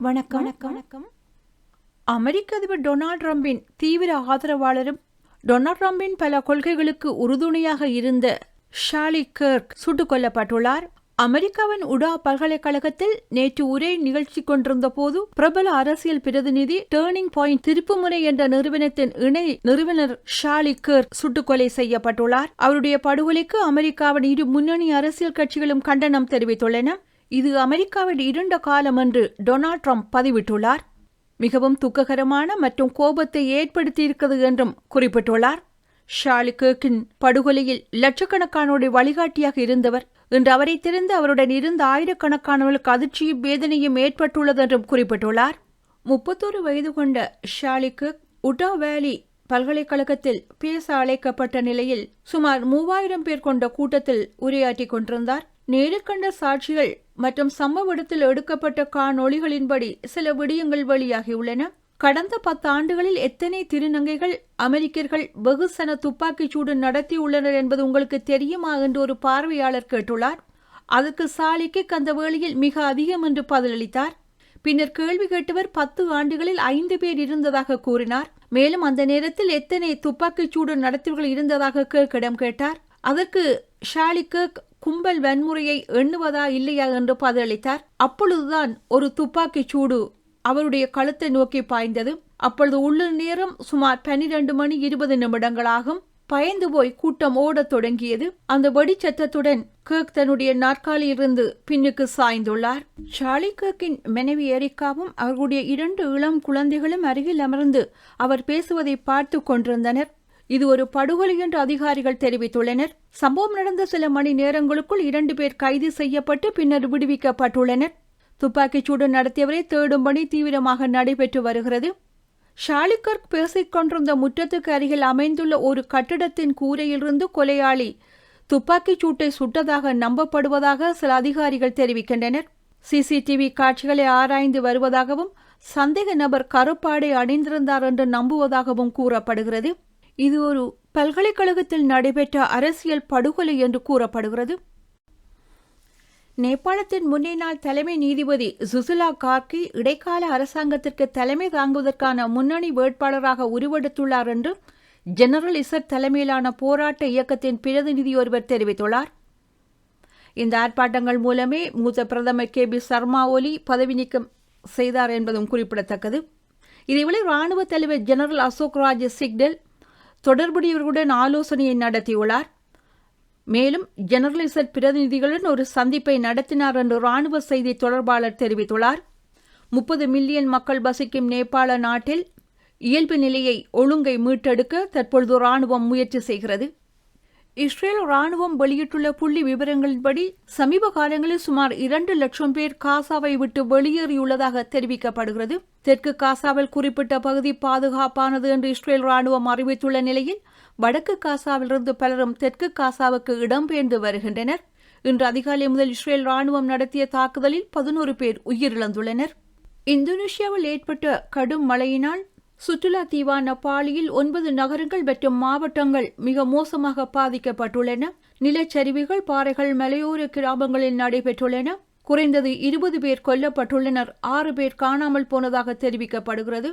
வணக்கம். வணக்கம். அமெரிக்க அதிபர் டொனால்ட் ட்ரம்பின் தீவிர ஆதரவாளரும் டொனால்ட் ட்ரம்பின் பல கொள்கைகளுக்கு உறுதுணையாக இருந்த ஷாலி கர்க் சுட்டுக் கொல்லப்பட்டுள்ளார் அமெரிக்காவின் உடா பல்கலைக்கழகத்தில் நேற்று உரை நிகழ்ச்சி கொண்டிருந்த போது பிரபல அரசியல் பிரதிநிதி டேர்னிங் பாயிண்ட் திருப்புமுனை என்ற நிறுவனத்தின் இணை நிறுவனர் ஷாலி கர்க் சுட்டுக் கொலை செய்யப்பட்டுள்ளார். அவருடைய படுகொலைக்கு அமெரிக்காவின் இரு முன்னணி அரசியல் கட்சிகளும் கண்டனம் தெரிவித்துள்ளன. இது அமெரிக்காவின் இருண்ட காலம் என்று டொனால்ட் ட்ரம்ப் பதிவிட்டுள்ளார். மிகவும் துக்ககரமான மற்றும் கோபத்தை ஏற்படுத்தியிருக்கிறது என்றும் குறிப்பிட்டுள்ளார். ஷாலி கேக்கின் படுகொலையில் லட்சக்கணக்கானோருடைய வழிகாட்டியாக இருந்தவர். இன்று அவரை திறந்து அவருடன் இருந்த ஆயிரக்கணக்கானவர்களுக்கு அதிர்ச்சியும் வேதனையும் ஏற்பட்டுள்ளது என்றும் குறிப்பிட்டுள்ளார். முப்பத்தோரு வயது கொண்ட ஷாலி கேர்க் உட்டா வேலி பல்கலைக்கழகத்தில் பேச அழைக்கப்பட்ட நிலையில் சுமார் மூவாயிரம் பேர் கொண்ட கூட்டத்தில் உரையாற்றிக் கொண்டிருந்தார். நேருக்கண்ட சாட்சிகள் மற்றும் சம்பவ இடத்தில் எடுக்கப்பட்ட காணொளிகளின்படி சில விடயங்கள் வெளியாகியுள்ளன. கடந்த பத்து ஆண்டுகளில் எத்தனை திருநங்கைகள் அமெரிக்கர்கள் வெகுசன துப்பாக்கிச் சூடு நடத்தியுள்ளனர் என்பது உங்களுக்கு தெரியுமா என்று ஒரு பார்வையாளர் கேட்டுள்ளார். அதற்கு சாலிக்கு அந்த வேளையில் மிக அதிகம் என்று பதிலளித்தார். பின்னர் கேள்வி கேட்டவர் பத்து ஆண்டுகளில் ஐந்து பேர் இருந்ததாக கூறினார். மேலும் அந்த நேரத்தில் எத்தனை துப்பாக்கிச் சூடு நடத்தியவர்கள் இருந்ததாக கேக்கிடம் கேட்டார். அதற்கு ஷாலி கேக் கும்பல் வன்முறையை எண்ணுவதா இல்லையா என்று பதிலளித்தார். அப்பொழுதுதான் ஒரு துப்பாக்கிச் சூடு அவருடைய கழுத்தை நோக்கி பாய்ந்தது. அப்பொழுது உள்ளூர் நேரம் சுமார் பனிரெண்டு மணி இருபது நிமிடங்களாகும். பயந்து போய் கூட்டம் ஓடத் தொடங்கியது. அந்த வெடிச்சத்தத்துடன் கேக் தன்னுடைய நாற்காலியிலிருந்து பின்னுக்கு சாய்ந்துள்ளார். ஷாலி கேக்கின் மனைவி எரிக்காவும் அவர்களுடைய இரண்டு இளம் குழந்தைகளும் அருகில் அமர்ந்து அவர் பேசுவதை பார்த்து கொண்டிருந்தனர். இது ஒரு படுகொலை என்று அதிகாரிகள் தெரிவித்துள்ளனர். சம்பவம் நடந்த சில மணி நேரங்களுக்குள் இரண்டு பேர் கைது செய்யப்பட்டு பின்னர் விடுவிக்கப்பட்டுள்ளனர். துப்பாக்கிச்சூடு நடத்தியவரை தேடும் பணி தீவிரமாக நடைபெற்று வருகிறது. ஷாலிகர்க் பேசிக் கொண்டிருந்த முற்றத்துக்கு அருகில் அமைந்துள்ள ஒரு கட்டிடத்தின் கூரையிலிருந்து கொலையாளி துப்பாக்கிச் சூட்டை சுட்டதாக நம்பப்படுவதாக சில அதிகாரிகள் தெரிவிக்கின்றனர். சிசிடிவி காட்சிகளை ஆராய்ந்து வருவதாகவும் சந்தேக நபர் கருப்பாடை அணிந்திருந்தார் என்று நம்புவதாகவும் கூறப்படுகிறது. இது ஒரு பல்கலைக்கழகத்தில் நடைபெற்ற அரசியல் படுகொலை என்று கூறப்படுகிறது. நேபாளத்தின் முன்னே நாள் தலைமை நீதிபதி சுசிலா கார்கி இடைக்கால அரசாங்கத்திற்கு தலைமை தாங்குவதற்கான முன்னணி வேட்பாளராக உருவெடுத்துள்ளார் என்று ஜெனரல் இசட் தலைமையிலான போராட்ட இயக்கத்தின் பிரதிநிதி ஒருவர் தெரிவித்துள்ளார். இந்த ஆர்ப்பாட்டங்கள் மூலமே மூத்த பிரதமர் கே பி சர்மா ஒலி பதவி நீக்கம் செய்தார் என்பதும் குறிப்பிடத்தக்கது. இதேவேளை ராணுவ தலைவர் ஜெனரல் அசோக் ராஜ் சிக்டெல் தொடர்புடையவர்களுடன் ஆலோசனையை நடத்தியுள்ளார். மேலும் ஜெனரலிசட் பிரதிநிதிகளுடன் ஒரு சந்திப்பை நடத்தினார் என்று ராணுவ செய்தி தொடர்பாளர் தெரிவித்துள்ளார். முப்பது மில்லியன் மக்கள் வசிக்கும் நேபாள நாட்டில் இயல்பு நிலையை ஒழுங்கை மீட்டெடுக்க தற்பொழுது ராணுவம் முயற்சி செய்கிறது. இஸ்ரேல் ராணுவம் வெளியிட்டுள்ள புள்ளி விவரங்களின்படி சமீப காலங்களில் சுமார் இரண்டு லட்சம் பேர் காசாவை விட்டு வெளியேறியுள்ளதாக தெரிவிக்கப்படுகிறது. தெற்கு காசாவில் குறிப்பிட்ட பகுதி பாதுகாப்பானது என்று இஸ்ரேல் ராணுவம் அறிவித்துள்ள நிலையில் வடக்கு காசாவிலிருந்து பலரும் தெற்கு காசாவுக்கு இடம்பெயர்ந்து வருகின்றனர். இன்று அதிகாலை முதல் இஸ்ரேல் ராணுவம் நடத்திய தாக்குதலில் பதினோரு பேர் உயிரிழந்துள்ளனர். இந்தோனேஷியாவில் ஏற்பட்ட கடும் மழையினால் சுற்றுலா தீவான பாலியில் ஒன்பது நகரங்கள் மற்றும் மாவட்டங்கள் மிக மோசமாக பாதிக்கப்பட்டுள்ளன. நிலச்சரிவுகள் பாறைகள் மலையோர கிராமங்களில் நடைபெற்றுள்ளன. குறைந்தது இருபது பேர் கொல்லப்பட்டுள்ளனர். ஆறு பேர் காணாமல் போனதாக தெரிவிக்கப்படுகிறது.